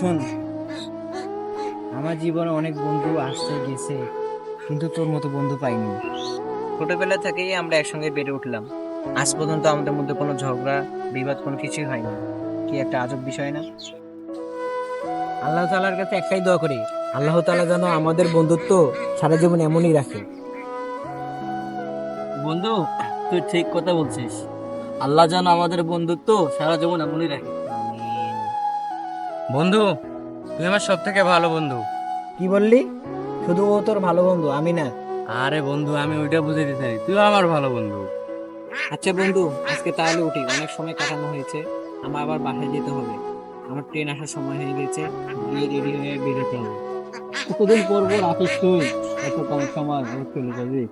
শোন আমার জীবনে অনেক বন্ধু আসছে গেছে কিন্তু তোর মতো বন্ধু পাইনি। ছোটবেলা থেকেই আমরা একসঙ্গে বেড়ে উঠলাম। আজ পর্যন্ত আমাদের মধ্যে কোনো ঝগড়া বিবাদ কোনো কিছুই হয়নি। কি একটা আজব বিষয় না? আল্লাহ তালার কাছে একটাই দোয়া করি আল্লাহ তাআলা যেন আমাদের বন্ধুত্ব সারা জীবন এমনই রাখে। বন্ধু তুই ঠিক কথা বলছিস। আল্লাহ যেন আমাদের বন্ধুত্ব সারা জীবন এমনই রাখে। বন্ধু তুই আমার সব থেকে ভালো বন্ধু। কি বললি? শুধু ও তোর ভালো বন্ধু আমি না। আরে বন্ধু আমি ওইটা বুঝাইতে চাই। তুই আমার ভালো বন্ধু। আচ্ছা বন্ধু আজকে তাহলে উঠি। অনেক সময় কাটানো হয়েছে। আমার আবার বাসায় যেতে হবে। আমার ট্রেন আসার সময় হয়ে গেছে। গিয়ে রেডি হয়ে বেরোতে হবে। কতদিন পরবো রাখিস তুই? এত কম সময় চলে যাবি।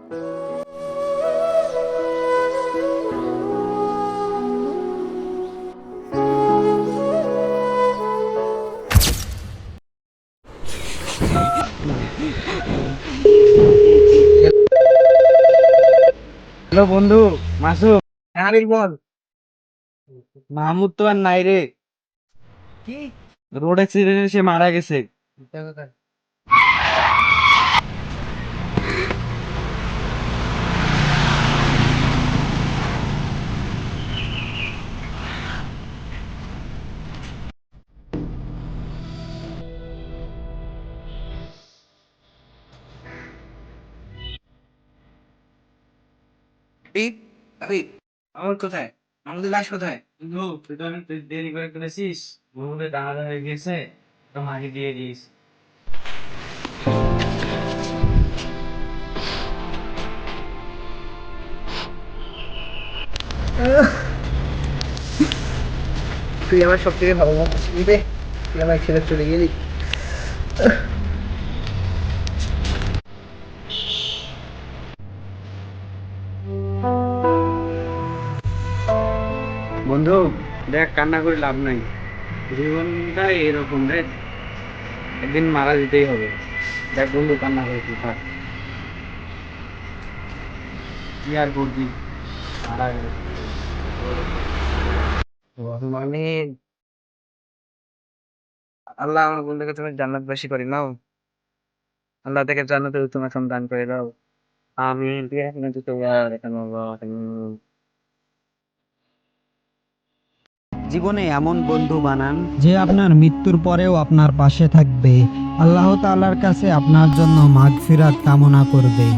হ্যালো বন্ধু মাসুম। হ্যাঁ বল। মাহমুদ তো আর নাই রে। কি? রোড অ্যাক্সিডেন্টে সে মারা গেছে। আমার কোথায়? আমাদের লাশ কোথায়? বন্ধু তুই তো অনেক দেরি করে ফেলেছিস দাঁড়া হয়ে গেছে তো দিয়ে দিস। তুই আমার সব থেকে ভালো ছিলি রে তুই আমার ছেড়ে চলে গেলি? বন্ধু, দেখ, কান্না করে লাভ নাই। জীবনটা এরকম রে একদিন মারা যেতেই হবে। দেখ, বন্ধু, কান্না করে তুই থাক কি আর করবি? মানে আল্লাহ আমার বন্ধুকে তুমি জান্নাতবাসী করে নাও। আল্লাহ থেকে জান্নাতের করে দাও। আমি জীবনে এমন বন্ধু বানান যে আপনার মৃত্যুর পরেও আপনার পাশে থাকবে। আল্লাহ তাআলার কাছে আপনার জন্য মাগফিরাত কামনা করবে।